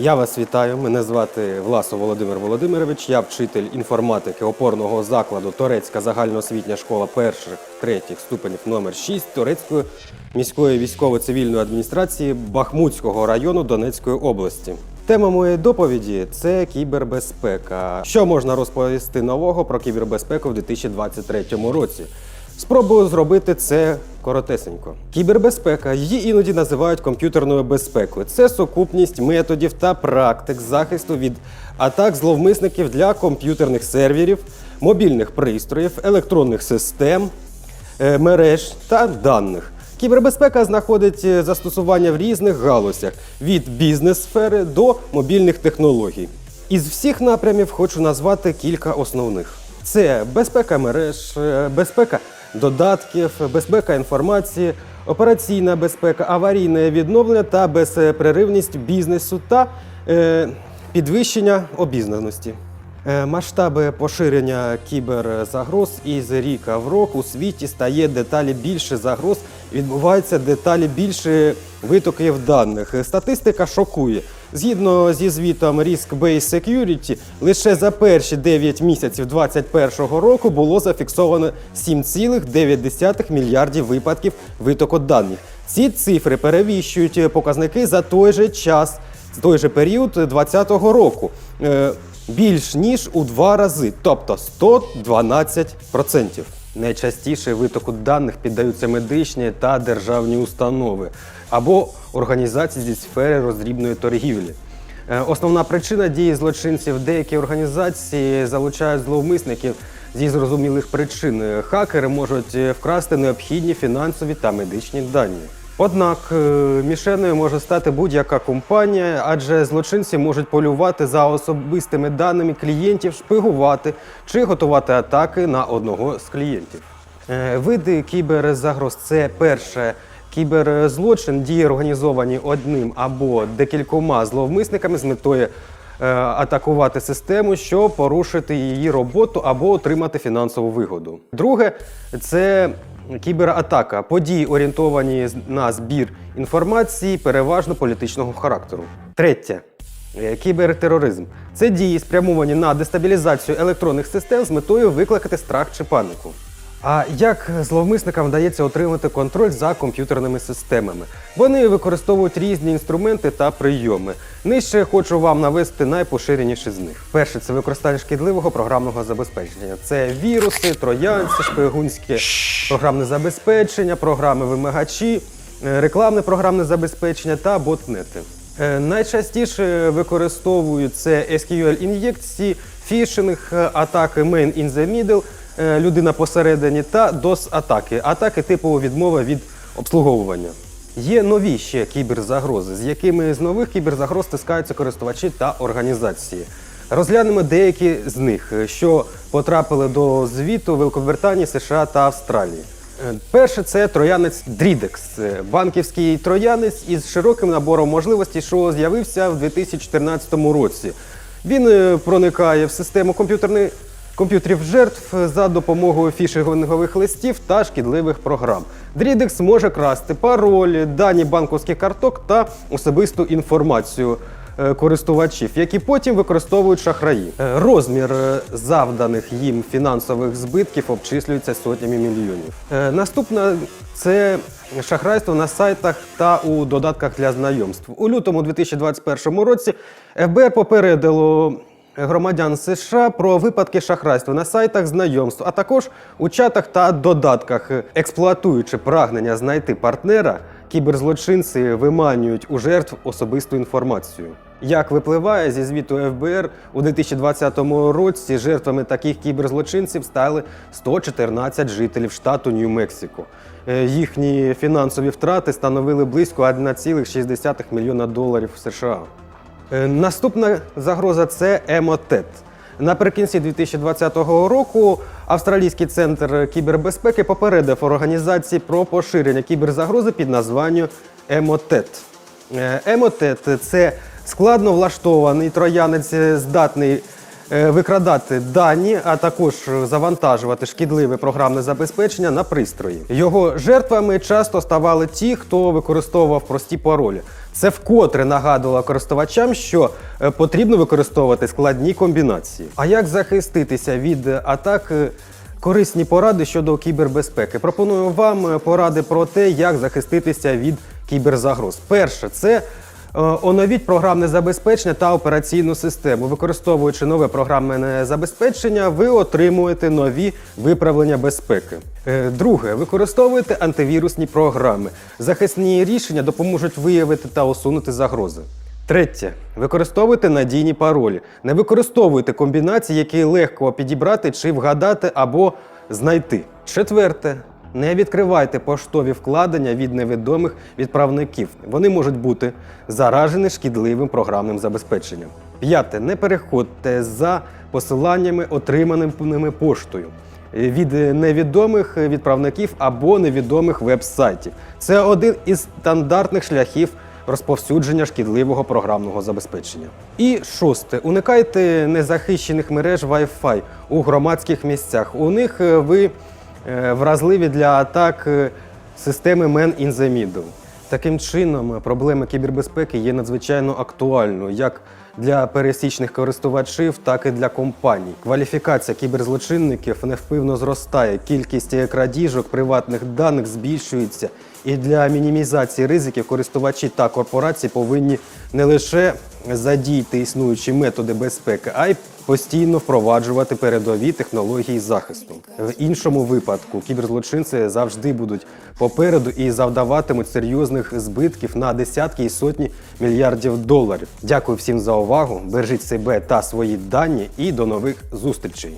Я вас вітаю. Мене звати Власов Володимир Володимирович. Я вчитель інформатики опорного закладу Торецька загальноосвітня школа перших третіх ступенів номер 6 Торецької міської військово-цивільної адміністрації Бахмутського району Донецької області. Тема моєї доповіді це кібербезпека. Що можна розповісти нового про кібербезпеку в 2023 році? Спробую зробити це коротесенько. Кібербезпека її іноді називають комп'ютерною безпекою. Це сукупність методів та практик захисту від атак зловмисників для комп'ютерних серверів, мобільних пристроїв, електронних систем, е, мереж та даних. Кібербезпека знаходить е, застосування в різних галузях від бізнес-сфери до мобільних технологій. Із всіх напрямів хочу назвати кілька основних: це безпека мереж, е, безпека додатків, безпека інформації, операційна безпека, аварійне відновлення та безперервність бізнесу та е, підвищення обізнаності. Е, Масштаби поширення кіберзагроз із ріка в рок у світі стає деталі більше загроз, відбувається деталі більше витоків даних. Статистика шокує. Згідно зі звітом Risk Based Security, лише за перші 9 місяців 2021 року було зафіксовано 7,9 мільярдів випадків витоку даних. Ці цифри перевіщують показники за той же час, той же період 2020 року. Е, більш ніж у два рази, тобто 112%. Найчастіше витоку даних піддаються медичні та державні установи або організації зі сфери роздрібної торгівлі. Е, Основна причина дії злочинців деякі організації залучають зловмисників зі зрозумілих причин. Хакери можуть е, вкрасти необхідні фінансові та медичні дані. Однак е, мішеною може стати будь-яка компанія, адже злочинці можуть полювати за особистими даними клієнтів, шпигувати чи готувати атаки на одного з клієнтів. Е, Види кіберзагроз це перше. Кіберзлочин дії організовані одним або декількома зловмисниками з метою е, атакувати систему, щоб порушити її роботу або отримати фінансову вигоду. Друге це кібератака, події орієнтовані на збір інформації, переважно політичного характеру. Третє. Е, Кібертероризм це дії, спрямовані на дестабілізацію електронних систем з метою викликати страх чи панику. А як зловмисникам вдається отримати контроль за комп'ютерними системами? Вони використовують різні інструменти та прийоми. Нижче хочу вам навести найпоширеніші з них. Перше це використання шкідливого програмного забезпечення. Це віруси, троянці, шпигунське програмне забезпечення, програми вимагачі, е, рекламне програмне забезпечення та ботнети. Е, Найчастіше використовують це SQL-ін'єкції, фішинг, е, атаки main in the middle, людина посередині та DOS-атаки, атаки типу відмова від обслуговування. Є нові ще кіберзагрози, з якими з нових кіберзагроз стискаються користувачі та організації. Розглянемо деякі з них, е, що потрапили до звіту Великобританії, США та Австралії. Е, Перше це троянець Dridex, Е, банківський троянець із широким набором можливостей, що з'явився в 2014 році. Він е, проникає в систему комп'ютерної комп'ютерів жертв за допомогою фішингових листів та шкідливих програм. Dridex може красти паролі, дані банківських карток та особисту інформацію е, користувачів, які потім використовують шахраї. Е, Розмір е, завданих їм фінансових збитків обчислюється сотнями мільйонів. Наступна це шахрайство на сайтах та у додатках для знайомств. У лютому 2021 році ФБР попередило громадян США про випадки шахрайства на сайтах знайомств, а також у чатах та додатках, експлуатуючи прагнення знайти партнера, кіберзлочинці виманюють у жертв особисту інформацію. Як випливає зі звіту ФБР, у 2020 році жертвами таких кіберзлочинців стали 114 жителів штату Нью-Мексико. Е, Їхні фінансові втрати становили близько 1,6 мільйона доларів США. Е, Наступна загроза це емотет. Наприкінці 2020 року Австралійський центр кібербезпеки попередив організації про поширення кіберзагрози під названням Емотет. Е, Емотет це складно влаштований троянець, здатний викрадати дані, а також завантажувати шкідливе програмне забезпечення на пристрої. Його жертвами часто ставали ті, хто використовував прості паролі. Це вкотре нагадувало користувачам, що е, потрібно використовувати складні комбінації. А як захиститися від е, атак? е, Корисні поради щодо кібербезпеки. Пропоную вам е, поради про те, як захиститися від кіберзагроз. Перше, це е, оновіть програмне забезпечення та операційну систему. Використовуючи нове програмне забезпечення, ви отримуєте нові виправлення безпеки. Е, Друге, використовуйте антивірусні програми. Захисні рішення допоможуть виявити та усунути загрози. Третє. Використовуйте надійні паролі. Не використовуйте комбінації, які легко підібрати чи вгадати або знайти. Четверте. Не відкривайте поштові вкладення від невідомих відправників. Вони можуть бути заражені шкідливим програмним забезпеченням. П'яте. Не переходьте за посиланнями, отриманими поштою від невідомих відправників або невідомих веб-сайтів. Це один із стандартних шляхів розповсюдження шкідливого програмного забезпечення. І шосте. Уникайте незахищених мереж Wi-Fi у громадських місцях. У них е, ви е, вразливі для атак е, системи Man in the Middle. Таким чином, проблема кібербезпеки є надзвичайно актуальною як для пересічних користувачів, так і для компаній. Кваліфікація кіберзлочинників невпивно зростає. Кількість крадіжок приватних даних збільшується. І для мінімізації ризиків користувачі та корпорації повинні не лише задіяти існуючі методи безпеки, а й постійно впроваджувати передові технології захисту. В іншому випадку кіберзлочинці завжди будуть попереду і завдаватимуть серйозних збитків на десятки і сотні мільярдів доларів. Дякую всім за увагу. Бережіть себе та свої дані і до нових зустрічей.